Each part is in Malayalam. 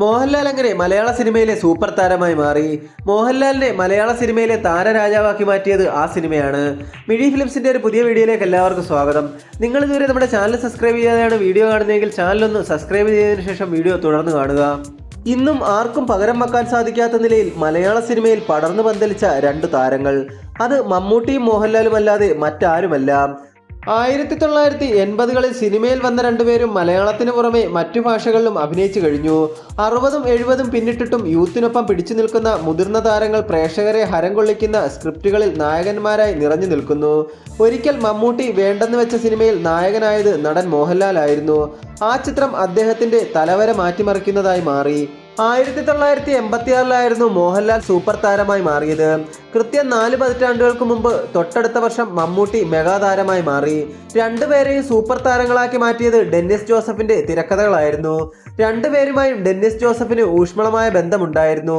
മോഹൻലാൽ അങ്ങനെ മലയാള സിനിമയിലെ സൂപ്പർ താരമായി മാറി മോഹൻലാലിനെ മലയാള സിനിമയിലെ താരരാജാവാക്കി മാറ്റിയത് ആ സിനിമയാണ്. മിഡി ഫിലിംസിന്റെ ഒരു പുതിയ വീഡിയോയിലേക്ക് എല്ലാവർക്കും സ്വാഗതം. നിങ്ങൾ ഇതുവരെ നമ്മുടെ ചാനൽ സബ്സ്ക്രൈബ് ചെയ്യാതെയാണ് വീഡിയോ കാണുന്നതെങ്കിൽ ചാനലൊന്ന് സബ്സ്ക്രൈബ് ചെയ്തതിനു ശേഷം വീഡിയോ തുടർന്ന് കാണുക. ഇന്നും ആർക്കും പകരം വെക്കാൻ സാധിക്കാത്ത നിലയിൽ മലയാള സിനിമയിൽ പടർന്നു പന്തലിച്ച രണ്ട് താരങ്ങൾ. അത് മമ്മൂട്ടിയും മോഹൻലാലും അല്ലാതെ മറ്റാരുമല്ല. ആയിരത്തി തൊള്ളായിരത്തി എൺപതുകളിൽ സിനിമയിൽ വന്ന രണ്ടുപേരും മലയാളത്തിന് പുറമെ മറ്റു ഭാഷകളിലും അഭിനയിച്ചു കഴിഞ്ഞു. അറുപതും എഴുപതും പിന്നിട്ടിട്ടും യൂത്തിനൊപ്പം പിടിച്ചു നിൽക്കുന്ന മുതിർന്ന താരങ്ങൾ പ്രേക്ഷകരെ ഹരം കൊള്ളിക്കുന്ന സ്ക്രിപ്റ്റുകളിൽ നായകന്മാരായി നിറഞ്ഞു നിൽക്കുന്നു. ഒരിക്കൽ മമ്മൂട്ടി വേണ്ടെന്ന് വെച്ച സിനിമയിൽ നായകനായത് നടൻ മോഹൻലാൽ ആയിരുന്നു. ആ ചിത്രം അദ്ദേഹത്തിന്റെ തലവരെ മാറ്റിമറിക്കുന്നതായി മാറി. ആയിരത്തി തൊള്ളായിരത്തി എൺപത്തിയാറിലായിരുന്നു മോഹൻലാൽ സൂപ്പർ താരമായി മാറിയത്. കൃത്യം നാല് പതിറ്റാണ്ടുകൾക്ക് മുമ്പ് തൊട്ടടുത്ത വർഷം മമ്മൂട്ടി മെഗാതാരമായി മാറി. രണ്ടുപേരെയും സൂപ്പർ താരങ്ങളാക്കി മാറ്റിയത് ഡെന്നിസ് ജോസഫിന്റെ തിരക്കഥകളായിരുന്നു. രണ്ടുപേരുമായും ഡെന്നിസ് ജോസഫിന് ഊഷ്മളമായ ബന്ധമുണ്ടായിരുന്നു.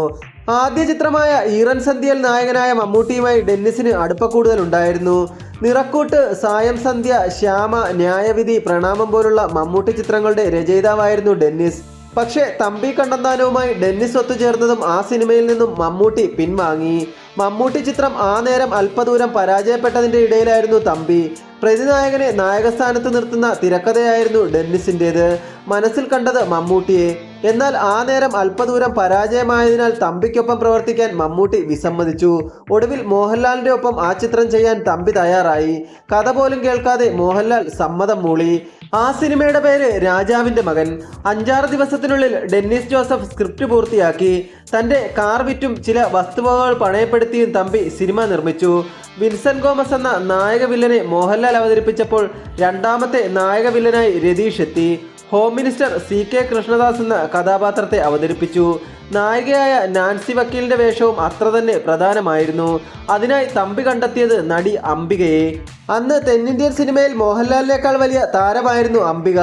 ആദ്യ ചിത്രമായ ഈറൻ സന്ധ്യയിൽ നായകനായ മമ്മൂട്ടിയുമായി ഡെന്നിസിന് അടുപ്പ കൂടുതൽ ഉണ്ടായിരുന്നു നിറക്കൂട്ട് സായം സന്ധ്യ ശ്യാമ ന്യായവിധി പ്രണാമം പോലുള്ള മമ്മൂട്ടി ചിത്രങ്ങളുടെ രചയിതാവായിരുന്നു ഡെന്നിസ്. പക്ഷേ തമ്പി കണ്ടന്താനവുമായി ഡെന്നിസ് ഒത്തുചേർന്നതും ആ സിനിമയിൽ നിന്നും മമ്മൂട്ടി പിൻവാങ്ങി. മമ്മൂട്ടി ചിത്രം ആ നേരം അല്പദൂരം പരാജയപ്പെട്ടതിന്റെ ഇടയിലായിരുന്നു തമ്പി. പ്രതിനായകനെ നായകസ്ഥാനത്ത് നിർത്തുന്ന തിരക്കഥയായിരുന്നു ഡെന്നിസിന്റേത് മനസ്സിൽ കണ്ടത് മമ്മൂട്ടിയെ. എന്നാൽ ആ നേരം അല്പദൂരം പരാജയമായതിനാൽ തമ്പിക്കൊപ്പം പ്രവർത്തിക്കാൻ മമ്മൂട്ടി വിസമ്മതിച്ചു. ഒടുവിൽ മോഹൻലാലിന്റെ ഒപ്പം ആ ചിത്രം ചെയ്യാൻ തമ്പി തയ്യാറായി. കഥ പോലും കേൾക്കാതെ മോഹൻലാൽ സമ്മതം മൂളി. ആ സിനിമയുടെ പേര് രാജാവിന്റെ മകൻ. അഞ്ചാറ് ദിവസത്തിനുള്ളിൽ ഡെന്നിസ് ജോസഫ് സ്ക്രിപ്റ്റ് പൂർത്തിയാക്കി. തന്റെ കാർ വിറ്റും ചില വസ്തുവകകൾ പണയപ്പെടുത്തിയും തമ്പി സിനിമ നിർമ്മിച്ചു. വിൻസൻ ഗോമസ് എന്ന നായക വില്ലനെ മോഹൻലാൽ അവതരിപ്പിച്ചപ്പോൾ രണ്ടാമത്തെ നായക വില്ലനായി രതീഷ് എത്തി. Home minister C K Krishnadas എന്ന കഥാപാത്രത്തെ അവതരിപ്പിച്ചു. നായികയായ നാൻസി വക്കീലിന്റെ വേഷവും അത്ര തന്നെ പ്രധാനമായിരുന്നു. അതിനായി തമ്പി കണ്ടെത്തിയത് നടി അംബികയെ. അന്ന് തെന്നിന്ത്യൻ സിനിമയിൽ മോഹൻലാലിനേക്കാൾ വലിയ താരമായിരുന്നു അംബിക.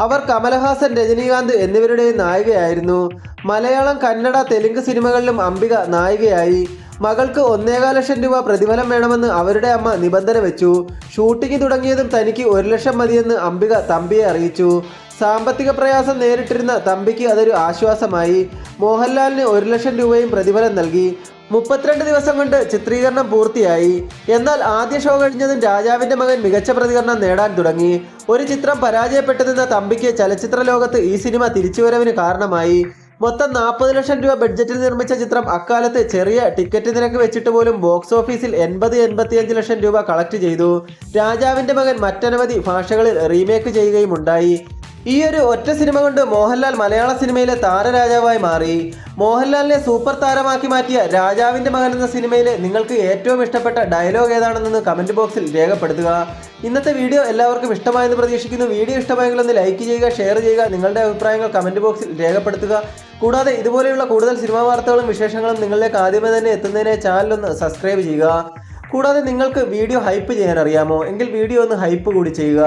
അവർ കമലഹാസൻ രജനീകാന്ത് എന്നിവരുടെ നായികയായിരുന്നു. മലയാളം കന്നഡ തെലുങ്ക് സിനിമകളിലും അംബിക നായികയായി. മകൾക്ക് ഒന്നേകാൽ ലക്ഷം രൂപ പ്രതിഫലം വേണമെന്ന് അവരുടെ അമ്മ നിബന്ധന വെച്ചു. ഷൂട്ടിംഗ് തുടങ്ങിയതും തനിക്ക് ഒരു ലക്ഷം മതിയെന്ന് അംബിക തമ്പിയെ അറിയിച്ചു. സാമ്പത്തിക പ്രയാസം നേരിട്ടിരുന്ന തമ്പിക്ക് അതൊരു ആശ്വാസമായി. മോഹൻലാലിന് ഒരു ലക്ഷം രൂപയും പ്രതിഫലം നൽകി. മുപ്പത്തിരണ്ട് ദിവസം കൊണ്ട് ചിത്രീകരണം പൂർത്തിയായി. എന്നാൽ ആദ്യ ഷോ കഴിഞ്ഞതും രാജാവിന്റെ മകൻ മികച്ച പ്രതികരണം നേടാൻ തുടങ്ങി. ഒരു ചിത്രം പരാജയപ്പെട്ടതെന്ന തമ്പിക്ക് ചലച്ചിത്ര ലോകത്ത് ഈ സിനിമ തിരിച്ചുവരവിന് കാരണമായി. മൊത്തം നാൽപ്പത് ലക്ഷം രൂപ ബഡ്ജറ്റിൽ നിർമ്മിച്ച ചിത്രം അക്കാലത്ത് ചെറിയ ടിക്കറ്റ് നിരക്ക് വെച്ചിട്ട് പോലും ബോക്സ് ഓഫീസിൽ എൺപത് എൺപത്തിയഞ്ച് ലക്ഷം രൂപ കളക്ട് ചെയ്തു. രാജാവിന്റെ മകൻ മറ്റനവധി ഭാഷകളിൽ റീമേക്ക് ചെയ്യുകയും ഉണ്ടായി. ഈ ഒരു ഒറ്റ സിനിമ കൊണ്ട് മോഹൻലാൽ മലയാള സിനിമയിലെ താരരാജാവായി മാറി. മോഹൻലാലിനെ സൂപ്പർ താരമാക്കി മാറ്റിയ രാജാവിന്റെ മകൻ എന്ന സിനിമയിലെ നിങ്ങൾക്ക് ഏറ്റവും ഇഷ്ടപ്പെട്ട ഡയലോഗ് ഏതാണെന്ന് കമന്റ് ബോക്സിൽ രേഖപ്പെടുത്തുക. ഇന്നത്തെ വീഡിയോ എല്ലാവർക്കും ഇഷ്ടമായെന്ന് പ്രതീക്ഷിക്കുന്നു. വീഡിയോ ഇഷ്ടമായെങ്കിൽ ഒന്ന് ലൈക്ക് ചെയ്യുക ഷെയർ ചെയ്യുക നിങ്ങളുടെ അഭിപ്രായങ്ങൾ കമന്റ് ബോക്സിൽ രേഖപ്പെടുത്തുക. കൂടാതെ ഇതുപോലെയുള്ള കൂടുതൽ സിനിമാ വാർത്തകളും വിശേഷങ്ങളും നിങ്ങളിലേക്ക് ആദ്യമേ തന്നെ എത്തുന്നതിനെ ചാനലൊന്ന് സബ്സ്ക്രൈബ് ചെയ്യുക. കൂടാതെ നിങ്ങൾക്ക് വീഡിയോ ഹൈപ്പ് ചെയ്യാൻ അറിയാമോ? എങ്കിൽ വീഡിയോ ഒന്ന് ഹൈപ്പ് കൂടി ചെയ്യുക.